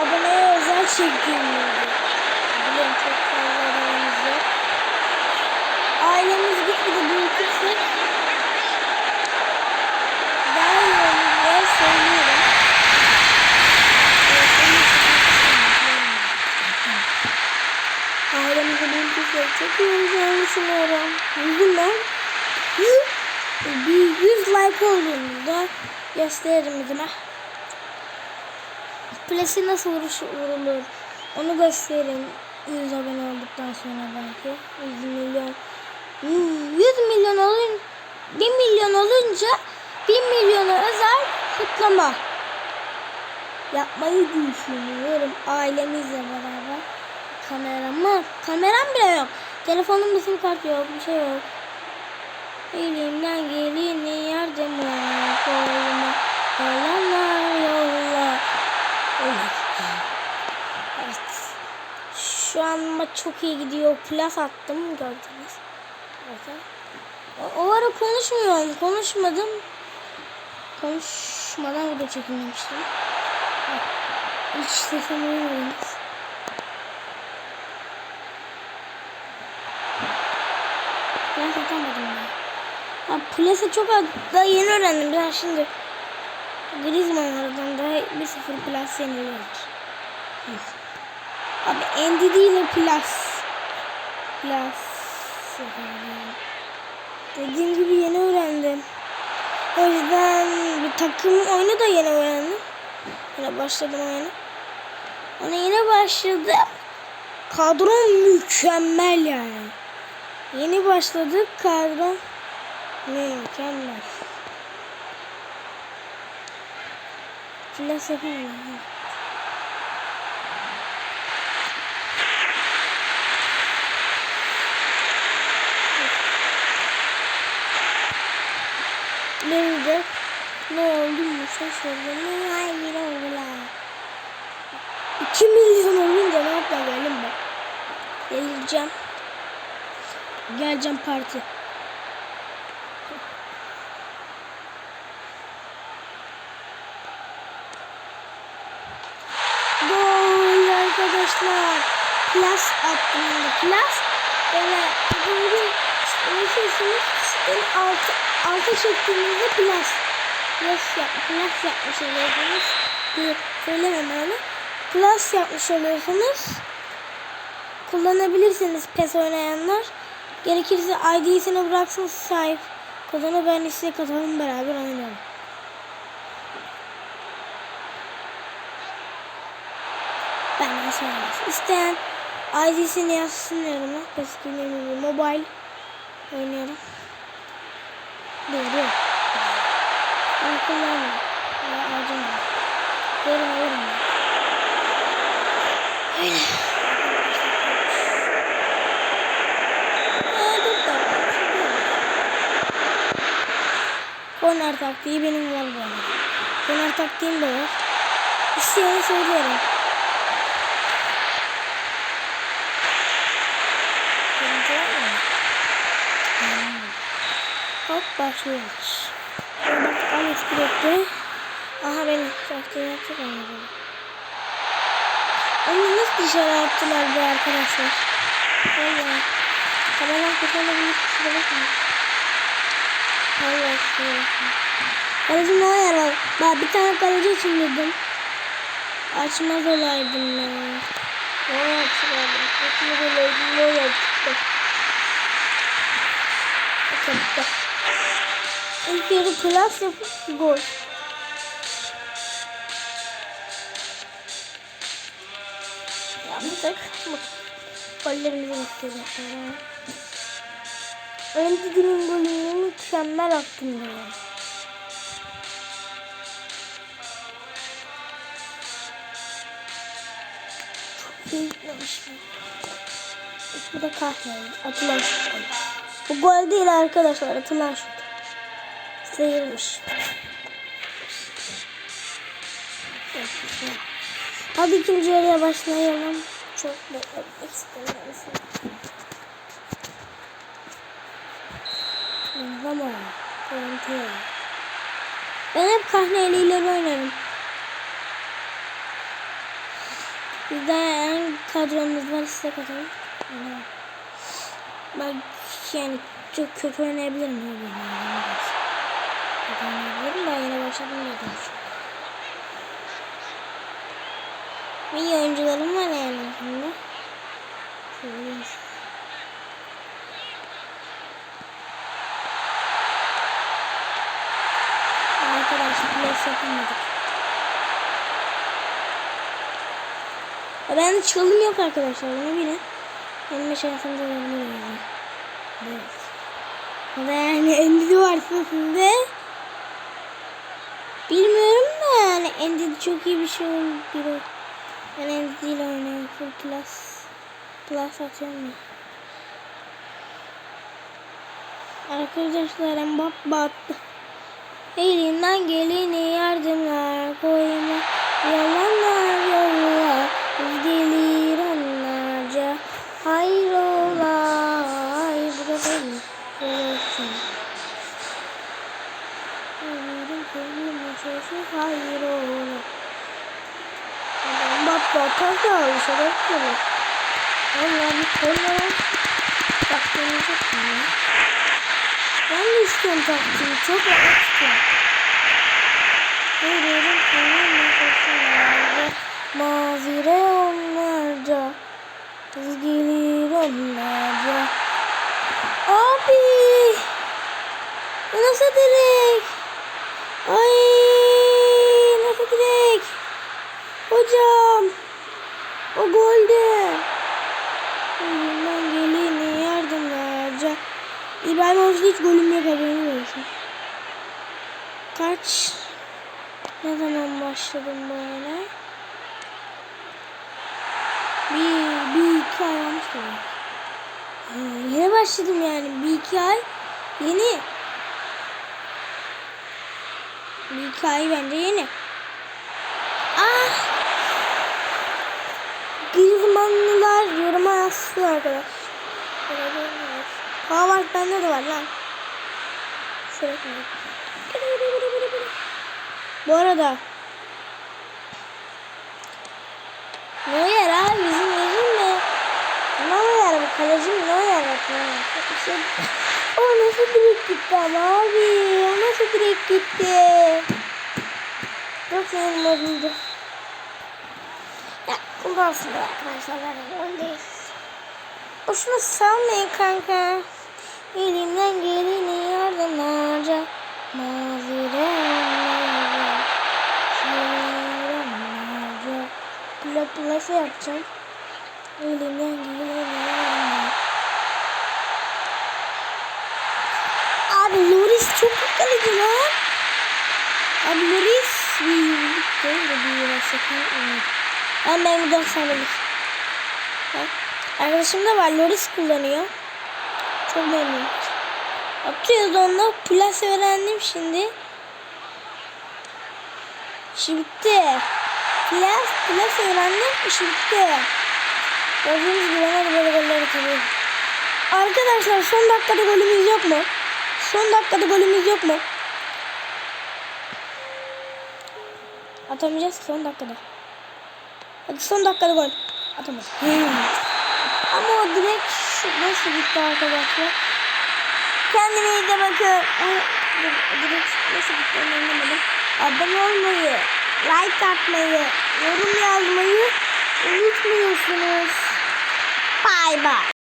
aboneye özel çektiğimdi. Biliyorum çok fazla abonemiz yok. Ailemiz gitgide büyütürsek daha iyi olur diye söylüyorum. Ailemizi büyütürsek çok iyi olacağını düşünüyorum. Bugün ben 100, bir 100 like olduğunda gösteririm izime. Plasi nasıl vuruş, vurulur onu gösteririm. 100 abone olduktan sonra belki. 100 milyon 100 milyon olun 1 milyon olunca 1 milyona özel kutlama yapmayı düşünüyorum ailemizle beraber. Kameramı, kameram bile yok. Telefonumda sim kart yok, bir şey yok. Elimden geleni yardıma koyma. Yalanlar yolla. Evet. Evet. Şu an çok iyi gidiyor. Plus attım gördünüz. O, ara konuşmuyorum. Konuşmadım. Konuşmadan video çekilmemiştim. Hiç sesimi duymadınız. Ben satamadım ya. Ha, Plus'ı çok az, daha yeni öğrendim. Ben şimdi Griezmann'lardan daha 1-0 Plus yeniliyorlar. Evet. Abi Andy değil de Plus. Plus. Dediğim gibi yeni öğrendim. O yüzden bir takım oyunu da yeni öğrendim. Yine başladım oyuna. Ona yeni başladım. Kadro mükemmel yani. Yeni başladık kadro mükemmel. Flas yapamam. Nerede? Ne oldu mu? Şaşırdım. Hayır oldular. 2 milyon olunca ne yapacağım bak. Delireceğim. Geleceğim parti. Gol arkadaşlar. Plus attım. Plus böyle böyle nefesini en altı alta çektiğimizde plus. Plus yap, plus yapmış oluyorsunuz. Bir söylemem öyle. Yapmış oluyorsunuz kullanabilirsiniz PES oynayanlar. Gerekirse ID'sini bıraksın sahip kullanı ben size katalım beraber oynayalım. Benden söylemez. İsteyen ID'sini yazsın yoruma. PES 2020 mobile oynuyorum. Kullanmıyorum. Ben harcamıyorum. Verin alırım. Öyle. Korner taktiği benim var bu arada. Korner taktiğim de var. Mı? Hmm. Hop başlıyoruz. Bak Alex direkti. Aha benim taktiğim yapacak anladım. Onu nasıl dışarı attılar bu arkadaşlar? Vallahi. Kameram kurtarılabilir kusura bakmayın. Allah aşkına. Kaleci ne ayar? Ben bir tane kaleci için dedim. Açmaz olaydım ya. Ne açmadım? Açmaz olaydım. Ne yaptı? Bakın İlk yarı klas yapıp gol. Yaptık. Gollerimizi istedim. Önce günün golünü mükemmel attım böyle. Çok iyi gitmemişim. Bu da kahverengi. Atılan. Bu gol değil arkadaşlar. Atılan şut. Sıyırmış. Hadi ikinci yarıya başlayalım. Çok beklemek istemiyorum. Zaman. sıkıntı. Ben hep kahnelileri oynarım. Bir de hangi kadromuz var size katalım. Oynamam. Bak yani çok kötü oynayabilirim. Kötü oynayabilirim. Ben yine başladım dedim. İyi oyuncularım var yani aslında. Söyleyeyim. Arkadaşlar plus yapamadık. Ya Ben çalım yok arkadaşlar bunu bilin. Benim şansım da olabilir yani. Evet. Da yani Endidi varsa sizde. Bilmiyorum da yani Endidi çok iyi bir şey olabilir. Ben Endidi ile oynuyorum. Full plus. Plus atıyorum ya. Arkadaşlar Mbappe attı. Elinden geleni Mbappe atarsa alışa bakıyorlar. Allah bir kolla. Baktığını çok iyi. Ben de istiyorum taktiği. Çok rahat istiyorum. Ölürüm seninle koşularda. Mazire onlarca. Kız gelir onlarca. Abi. Bu nasıl direk? Ay nasıl direk? Hocam. O golde. Elimden geleni yardımlarca. İbrahimovic hiç golüm yok haberin olsun. Kaç? Ne zaman başladım bu oyuna? Bir, bir iki ay olmuş da. Ha, yeni başladım yani. Bir iki ay. Yeni. Bir iki ay bence yeni. Yazsın arkadaş. Hava bende de var lan. Bu arada Neuer abi bizim yerim mi? Neuer bu kaleci. Bir şey... O nasıl direkt gitti ama abi. O nasıl direkt gitti. Çok bozuldu. Ya bundan sonra arkadaşlar ben öndeyiz. Boşuna salmayın kanka. Elimden geleni yardımlarca. Mazire onlarca. Şiir onlarca. Pula pulası yapacağım. Elimden geleni. Abi Loris çok kaleci lan. Abi Loris bir değil de bir yürürlük. Ben benim 4 senelik. Bak. Arkadaşım da var. Loris kullanıyor. Çok memnun. Atıyoruz onunla. Plus öğrendim şimdi. İşi bitti. Plus, plus öğrendim. İşi bitti. Gördüğünüz gibi bana böyle goller atıyor. Arkadaşlar son dakikada golümüz yok mu? Son dakikada golümüz yok mu? Atamayacağız son dakikada. Hadi son dakikada gol. Atamadık. Ama o direkt şu nasıl gitti arkadaşlar? Kendine iyi de bakın. Ay, direkt nasıl gitti anlamadım. Abone olmayı, like atmayı, yorum yazmayı unutmuyorsunuz. Bay bay.